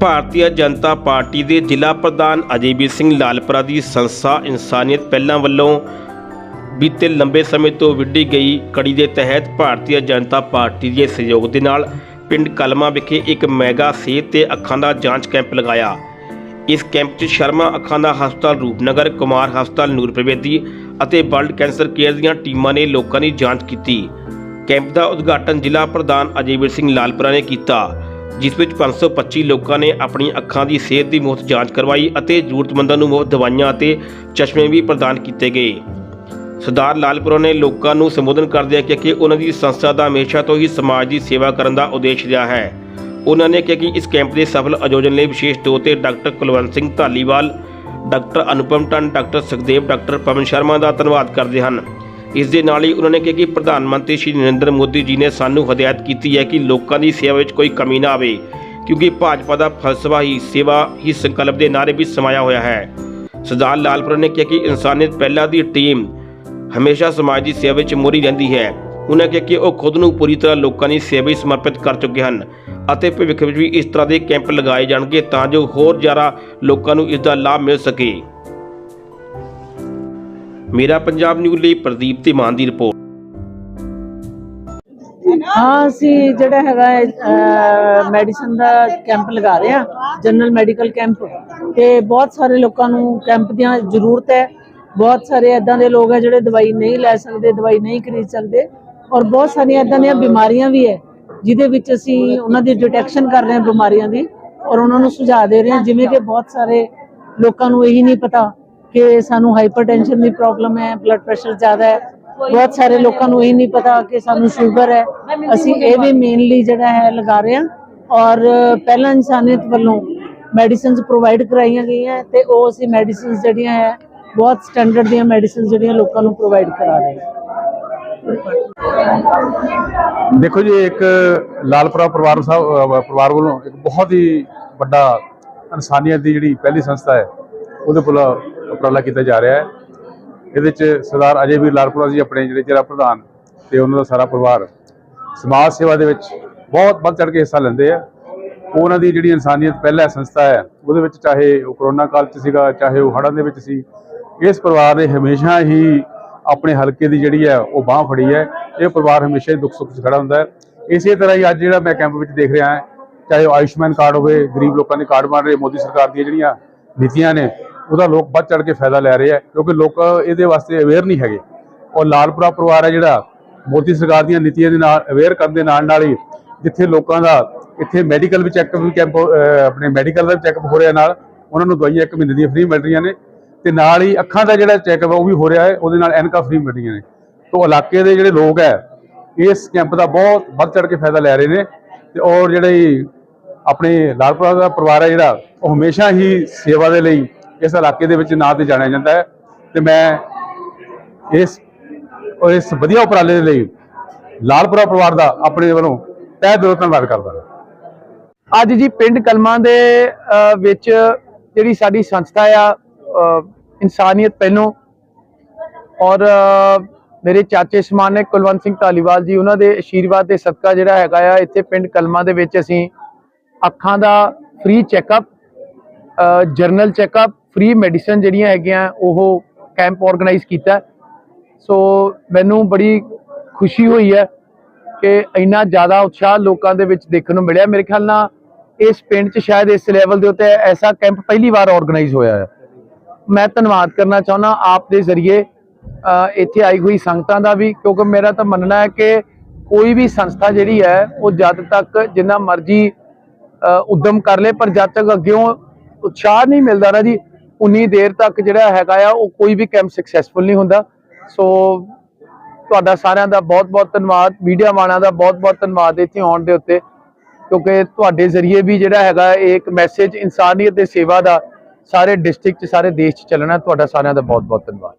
Bharatiya Janata party ਦੇ ਜ਼ਿਲ੍ਹਾ ਪ੍ਰਧਾਨ ਅਜੇਬੀਰ ਸਿੰਘ ਲਾਲਪੁਰਾ ਦੀ ਸੰਸਥਾ ਇਨਸਾਨੀਅਤ ਪਹਿਲਾਂ ਵੱਲੋਂ ਬੀਤੇ ਲੰਬੇ ਸਮੇਂ ਤੋਂ ਵਿੱਢੀ ਗਈ ਕੜੀ ਦੇ ਤਹਿਤ ਭਾਰਤੀ ਜਨਤਾ ਪਾਰਟੀ ਦੇ ਸਹਿਯੋਗ ਦੇ ਨਾਲ ਪਿੰਡ ਕਲਮਾ ਵਿਖੇ ਇੱਕ ਮੈਗਾ ਸਿਹਤ ਤੇ ਅੱਖਾਂ ਦਾ ਜਾਂਚ ਕੈਂਪ ਲਗਾਇਆ। ਇਸ ਕੈਂਪ 'ਚ ਸ਼ਰਮਾ ਅੱਖਾਂ ਦਾ ਹਸਪਤਾਲ ਰੂਪਨਗਰ, ਕੁਮਾਰ ਹਸਪਤਾਲ ਨੂਰਪ੍ਰਵੇਦੀ ਅਤੇ ਵਰਲਡ ਕੈਂਸਰ ਕੇਅਰ ਦੀਆਂ ਟੀਮਾਂ ਨੇ ਲੋਕਾਂ ਦੀ ਜਾਂਚ ਕੀਤੀ। ਕੈਂਪ ਦਾ ਉਦਘਾਟਨ ਜ਼ਿਲ੍ਹਾ ਪ੍ਰਧਾਨ ਅਜੇਵੀਰ ਸਿੰਘ ਲਾਲਪੁਰਾ ਨੇ ਕੀਤਾ। ਜਿਸ ਵਿੱਚ 525 ਲੋਕਾਂ ਨੇ ਆਪਣੀ ਅੱਖਾਂ ਦੀ ਸਿਹਤ ਦੀ ਮੁਫਤ ਜਾਂਚ ਕਰਵਾਈ ਅਤੇ ਜ਼ਰੂਰਤਮੰਦਾਂ ਨੂੰ ਮੁਫਤ ਦਵਾਈਆਂ ਅਤੇ ਚਸ਼ਮੇ ਵੀ ਪ੍ਰਦਾਨ ਕੀਤੇ ਗਏ। ਸਰਦਾਰ ਲਾਲਪੁਰਾ ਨੇ ਲੋਕਾਂ ਨੂੰ ਸੰਬੋਧਨ ਕਰਦਿਆਂ ਕਿਹਾ ਕਿ ਉਹਨਾਂ ਦੀ ਸੰਸਥਾ ਦਾ ਹਮੇਸ਼ਾ ਤੋਂ ਹੀ ਸਮਾਜ ਦੀ ਸੇਵਾ ਕਰਨ ਦਾ ਉਦੇਸ਼ ਰਿਹਾ ਹੈ। ਉਹਨਾਂ ਨੇ ਕਿਹਾ ਕਿ ਇਸ ਕੈਂਪ ਦੇ ਸਫਲ ਆਯੋਜਨ ਲਈ ਵਿਸ਼ੇਸ਼ ਤੌਰ ਤੇ ਡਾਕਟਰ ਕੁਲਵੰਤ ਸਿੰਘ ਧਾਲੀਵਾਲ, ਡਾਕਟਰ ਅਨੁਪਮ ਟਨ ਡਾਕਟਰ ਸੁਖਦੇਵ, ਡਾਕਟਰ ਪਵਨ ਸ਼ਰਮਾ ਦਾ ਧੰਨਵਾਦ ਕਰਦੇ ਹਨ। ਇਸ ਦੇ ਨਾਲ ਹੀ ਉਹਨਾਂ ਨੇ ਕਿਹਾ ਕਿ ਪ੍ਰਧਾਨ ਮੰਤਰੀ ਸ਼੍ਰੀ ਨਰਿੰਦਰ ਮੋਦੀ ਜੀ ਨੇ ਸਾਨੂੰ ਹਦਾਇਤ ਕੀਤੀ ਹੈ ਕਿ ਲੋਕਾਂ ਦੀ ਸੇਵਾ ਵਿੱਚ ਕੋਈ ਕਮੀ ਨਾ ਆਵੇ, ਕਿਉਂਕਿ ਭਾਜਪਾ ਦਾ ਫਲਸਫਾ ਹੀ ਸੇਵਾ ਹੀ ਸੰਕਲਪ ਦੇ ਨਾਅਰੇ ਵਿੱਚ ਸਮਾਇਆ ਹੋਇਆ ਹੈ। ਸਰਦਾਰ ਲਾਲਪੁਰ ਨੇ ਕਿਹਾ ਕਿ ਇਨਸਾਨੀਅਤ ਪਹਿਲਾਂ ਦੀ ਟੀਮ ਹਮੇਸ਼ਾ ਸਮਾਜ ਦੀ ਸੇਵਾ ਵਿੱਚ ਮੋਰੀ ਰਹਿੰਦੀ ਹੈ। ਉਹਨਾਂ ਕਿਹਾ ਕਿ ਉਹ ਖੁਦ ਨੂੰ ਪੂਰੀ ਤਰ੍ਹਾਂ ਲੋਕਾਂ ਦੀ ਸੇਵਾ ਵਿੱਚ ਸਮਰਪਿਤ ਕਰ ਚੁੱਕੇ ਹਨ ਅਤੇ ਭਵਿੱਖ ਵਿੱਚ ਵੀ ਇਸ ਤਰ੍ਹਾਂ ਦੇ ਕੈਂਪ ਲਗਾਏ ਜਾਣਗੇ ਤਾਂ ਜੋ ਹੋਰ ਜ਼ਿਆਦਾ ਲੋਕਾਂ ਨੂੰ ਇਸ ਦਾ ਲਾਭ ਮਿਲ ਸਕੇ। ਮੇਰਾ ਪੰਜਾਬ ਨਿਊਜ਼ ਲਈ ਪ੍ਰਦੀਪ ਧੀਮਾਨ ਦੀ ਰਿਪੋਰਟ। ਹਾਂ, ਅਸੀਂ ਜਿਹੜਾ ਹੈਗਾ ਮੈਡੀਸਨ ਦਾ ਕੈਂਪ ਲਗਾ ਰਹੇ ਆ ਜਨਰਲ ਮੈਡੀਕਲ ਕੈਂਪ। ਤੇ ਬਹੁਤ ਸਾਰੇ ਲੋਕਾਂ ਨੂੰ ਕੈਂਪ ਦੀਆਂ ਜ਼ਰੂਰਤ ਹੈ। ਬਹੁਤ ਸਾਰੇ ਇਦਾਂ ਦੇ ਲੋਕ ਹੈ ਜਿਹੜੇ ਦਵਾਈ ਨਹੀਂ ਲੈ ਸਕਦੇ, ਦਵਾਈ ਨਹੀਂ ਖਰੀਦ ਸਕਦੇ। ਔਰ ਬਹੁਤ ਸਾਰੀਆਂ ਇਦਾਂ ਦੀਆਂ ਬਿਮਾਰੀਆਂ ਵੀ ਹੈ, ਜਿਹਦੇ ਵਿੱਚ ਅਸੀਂ ਉਹਨਾਂ ਦੀ ਡਿਟੈਕਸ਼ਨ ਕਰ ਰਹੇ ਹਾਂ ਬਿਮਾਰੀਆਂ ਦੀ। ਔਰ ਉਹਨਾਂ ਨੂੰ ਸੁਝਾਅ ਦੇ ਰਹੇ ਹਾਂ, ਜਿਵੇਂ ਕਿ ਬਹੁਤ ਸਾਰੇ ਲੋਕਾਂ ਨੂੰ ਇਹੀ ਨਹੀਂ ਪਤਾ ਕਿ ਸਾਨੂੰ ਹਾਈਪਰਟੈਂਸ਼ਨ ਦੀ ਪ੍ਰੋਬਲਮ ਹੈ ਬਲੱਡ ਪ੍ਰੈਸ਼ਰ ਜ਼ਿਆਦਾ ਹੈ। ਬਹੁਤ ਸਾਰੇ ਲੋਕਾਂ ਨੂੰ ਇਹ ਨਹੀਂ ਪਤਾ ਕਿ ਸਾਨੂੰ ਸ਼ੂਗਰ ਹੈ। ਅਸੀਂ ਇਹ ਵੀ ਮੇਨਲੀ ਜਿਹੜਾ ਹੈ ਲਗਾ ਰਹੇ ਹਾਂ। ਔਰ ਪਹਿਲਾਂ ਇਨਸਾਨੀਅਤ ਵੱਲੋਂ ਮੈਡੀਸਿਨਸ ਪ੍ਰੋਵਾਈਡ ਕਰਾਈਆਂ ਗਈਆਂ ਤੇ ਉਹ ਅਸੀਂ ਮੈਡੀਸਿਨਸ ਜਿਹੜੀਆਂ ਹੈ, ਬਹੁਤ ਸਟੈਂਡਰਡ ਦੀਆਂ ਮੈਡੀਸਿਨਸ ਜਿਹੜੀਆਂ ਲੋਕਾਂ ਨੂੰ ਪ੍ਰੋਵਾਈਡ ਕਰਾ ਰਹੇ ਹਾਂ। ਦੇਖੋ ਜੀ, ਇੱਕ ਲਾਲਪੁਰਾ ਪਰਿਵਾਰ ਸਾਹਿਬ ਪਰਿਵਾਰ ਵੱਲੋਂ ਇੱਕ ਬਹੁਤ ਹੀ ਵੱਡਾ ਇਨਸਾਨੀਅਤ ਦੀ ਜਿਹੜੀ ਪਹਿਲੀ ਸੰਸਥਾ ਹੈ, ਉਹਦੇ ਵੱਲੋਂ ਉਪਰਾਲਾ ਕੀਤਾ ਜਾ ਰਿਹਾ ਹੈ। ਇਹਦੇ ਵਿੱਚ ਸਰਦਾਰ ਅਜੇ ਵੀਰ ਲਾਲਪੁਰਾ ਜੀ ਆਪਣੇ ਜਿਹੜੇ ਜ਼ਿਲ੍ਹਾ ਪ੍ਰਧਾਨ ਤੇ ਉਹਨਾਂ ਦਾ ਸਾਰਾ ਪਰਿਵਾਰ ਸਮਾਜ ਸੇਵਾ ਦੇ ਵਿੱਚ ਬਹੁਤ ਵੱਧ ਚੜ ਕੇ ਹਿੱਸਾ ਲੈਂਦੇ ਆ। ਉਹਨਾਂ ਦੀ ਜਿਹੜੀ ਇਨਸਾਨੀਅਤ ਪਹਿਲਾ ਸੰਸਥਾ ਹੈ, ਉਹਦੇ ਵਿੱਚ ਚਾਹੇ ਉਹ ਕਰੋਨਾ ਕਾਲ 'ਚ ਸੀਗਾ, ਚਾਹੇ ਉਹ ਹੜ੍ਹਾਂ ਦੇ ਵਿੱਚ ਸੀ, ਇਸ ਪਰਿਵਾਰ ਨੇ ਹਮੇਸ਼ਾ ਹੀ ਆਪਣੇ ਹਲਕੇ ਦੀ ਜਿਹੜੀ ਹੈ, ਉਹ ਬਾਹ ਫੜੀ ਹੈ। ਇਹ ਪਰਿਵਾਰ ਹਮੇਸ਼ਾ ਹੀ ਦੁੱਖ ਸੁੱਖ 'ਚ ਖੜਾ ਹੁੰਦਾ ਹੈ। ਇਸੇ ਤਰ੍ਹਾਂ ਹੀ ਅੱਜ ਜਿਹੜਾ ਮੈਂ ਕੈਂਪ ਵਿੱਚ ਦੇਖ ਰਿਹਾ ਹਾਂ, ਚਾਹੇ ਉਹ ਆਯੁਸ਼ਮਾਨ ਕਾਰਡ ਹੋਵੇ, ਗਰੀਬ ਲੋਕਾਂ ਦੇ ਕਾਰਡ ਬਣ ਰਹੇ, ਮੋਦੀ ਸਰਕਾਰ ਦੀਆਂ ਜਿਹੜੀਆਂ ਨੀਤੀਆਂ ਨੇ ਉਹਦਾ ਲੋਕ ਵੱਧ ਚੜ ਕੇ ਫਾਇਦਾ ਲੈ ਰਹੇ ਆ, ਕਿਉਂਕਿ ਲੋਕ ਇਹਦੇ ਵਾਸਤੇ ਅਵੇਅਰ ਨਹੀਂ ਹੈਗੇ। ਔਰ ਲਾਲਪੁਰਾ ਪਰਿਵਾਰ ਹੈ ਜਿਹੜਾ, ਮੋਦੀ ਸਰਕਾਰ ਦੀਆਂ ਨੀਤੀਆਂ ਦੇ ਨਾਲ ਅਵੇਅਰ ਕਰਨ ਦੇ ਨਾਲ ਨਾਲ ਹੀ ਜਿੱਥੇ ਲੋਕਾਂ ਦਾ, ਇੱਥੇ ਮੈਡੀਕਲ ਵੀ ਚੈੱਕਅਪ ਵੀ ਕੈਂਪ ਆਪਣੇ ਮੈਡੀਕਲ ਦਾ ਚੈੱਕਅਪ ਹੋ ਰਿਹਾ ਨਾਲ, ਉਹਨਾਂ ਨੂੰ ਦਵਾਈਆਂ ਇੱਕ ਮਹੀਨੇ ਦੀਆਂ ਫ੍ਰੀ ਮਿਲ ਰਹੀਆਂ ਨੇ। ਤੇ ਨਾਲ ਹੀ ਅੱਖਾਂ ਦਾ ਜਿਹੜਾ ਚੈੱਕਅਪ ਉਹ ਵੀ ਹੋ ਰਿਹਾ ਹੈ, ਉਹਦੇ ਨਾਲ ਐਨਕਾ ਫ੍ਰੀ ਮਿਲ ਰਹੀਆਂ ਨੇ। ਤੋਂ ਇਲਾਕੇ ਦੇ ਜਿਹੜੇ ਲੋਕ ਹੈ, ਇਸ ਕੈਂਪ ਦਾ ਬਹੁਤ ਵੱਧ ਚੜ ਕੇ ਫਾਇਦਾ ਲੈ ਰਹੇ ਨੇ। ਤੇ ਔਰ ਜਿਹੜੇ ਆਪਣੇ ਲਾਲਪੁਰਾ ਦਾ ਪਰਿਵਾਰ ਹੈ ਜਿਹੜਾ, ਉਹ ਹਮੇਸ਼ਾ ਹੀ ਸੇਵਾ ਦੇ ਲਈ ਇਸ ਇਲਾਕੇ ਦੇ ਵਿੱਚ ਨਾਂ ਤੇ ਜਾਣਿਆ ਜਾਂਦਾ ਹੈ ਤੇ ਮੈਂ ਇਸ ਇਸ ਵਧੀਆ ਉਪਰਾਲੇ ਦੇ ਲਈ ਲਾਲਪੁਰਾ ਪਰਿਵਾਰ ਦਾ ਆਪਣੇ ਵੱਲੋਂ ਤਹਿ ਦਿਲੋਂ ਧੰਨਵਾਦ ਕਰਦਾ ਹਾਂ। ਅੱਜ ਜੀ ਪਿੰਡ ਕਲਮਾਂ ਦੇ ਵਿੱਚ ਜਿਹੜੀ ਸਾਡੀ ਸੰਸਥਾ ਆ ਇਨਸਾਨੀਅਤ ਪਹਿਲੋਂ ਔਰ ਮੇਰੇ ਚਾਚੇ ਸਮਾਨ ਨੇ ਕੁਲਵੰਤ ਸਿੰਘ ਧਾਲੀਵਾਲ ਜੀ, ਉਹਨਾਂ ਦੇ ਆਸ਼ੀਰਵਾਦ ਦੇ ਸਦਕਾ ਜਿਹੜਾ ਹੈਗਾ ਆ, ਇੱਥੇ ਪਿੰਡ ਕਲਮਾਂ ਦੇ ਵਿੱਚ ਅਸੀਂ ਅੱਖਾਂ ਦਾ free checkup general checkup free medicine ਜਿਹੜੀਆਂ ਹੈਗੀਆਂ ਉਹ ਕੈਂਪ ਆਰਗੇਨਾਈਜ਼ ਕੀਤਾ। ਸੋ ਮੈਨੂੰ ਬੜੀ ਖੁਸ਼ੀ ਹੋਈ ਹੈ ਕਿ ਇੰਨਾ ਜ਼ਿਆਦਾ ਉਤਸ਼ਾਹ ਲੋਕਾਂ ਦੇ ਵਿੱਚ ਦੇਖਣ ਨੂੰ ਮਿਲਿਆ। ਮੇਰੇ ਖਿਆਲ ਨਾਲ ਇਸ ਪਿੰਡ 'ਚ ਸ਼ਾਇਦ ਇਸ ਲੈਵਲ ਦੇ ਉੱਤੇ ਐਸਾ ਕੈਂਪ ਪਹਿਲੀ ਵਾਰ ਆਰਗੇਨਾਈਜ਼ ਹੋਇਆ ਹੈ। ਮੈਂ ਧੰਨਵਾਦ ਕਰਨਾ ਚਾਹੁੰਦਾ ਆਪ ਦੇ ਜ਼ਰੀਏ। ਇੱਥੇ ਆਈ ਹੋਈ ਸੰਗਤਾਂ ਦਾ ਵੀ ਕਿਉਂਕਿ ਮੇਰਾ ਤਾਂ ਮੰਨਣਾ ਹੈ ਕਿ ਕੋਈ ਵੀ ਸੰਸਥਾ ਜਿਹੜੀ ਹੈ ਉਹ ਜਦ ਤੱਕ ਜਿੰਨਾ ਮਰਜ਼ੀ ਅ, ਉਦਮ ਕਰ ਲੇ ਪਰ ਜਦ ਤੱਕ ਅੱਗਿਓਂ ਉਤਸ਼ਾਹ ਨਹੀਂ ਮਿਲਦਾ ਨਾ ਜੀ ਉਨੀ ਦੇਰ ਤੱਕ ਜਿਹੜਾ ਹੈਗਾ ਆ, ਉਹ ਕੋਈ ਵੀ ਕੈਂਪ ਸਕਸੈਸਫੁਲ ਨਹੀਂ ਹੁੰਦਾ। ਸੋ ਤੁਹਾਡਾ ਸਾਰਿਆਂ ਦਾ ਬਹੁਤ-ਬਹੁਤ ਧੰਨਵਾਦ ਮੀਡੀਆ ਵਾਲਿਆਂ ਦਾ ਬਹੁਤ-ਬਹੁਤ ਧੰਨਵਾਦ ਇੱਥੇ ਆਉਣ ਦੇ ਉੱਤੇ। ਕਿਉਂਕਿ ਤੁਹਾਡੇ ਜ਼ਰੀਏ ਵੀ ਜਿਹੜਾ ਹੈਗਾ, ਇਹ ਇੱਕ ਮੈਸੇਜ ਇਨਸਾਨੀਅਤ ਦੇ ਸੇਵਾ ਦਾ ਸਾਰੇ ਡਿਸਟ੍ਰਿਕਟ 'ਚ ਸਾਰੇ ਦੇਸ਼ 'ਚ ਚੱਲਣਾ, ਤੁਹਾਡਾ ਸਾਰਿਆਂ ਦਾ ਬਹੁਤ-ਬਹੁਤ ਧੰਨਵਾਦ।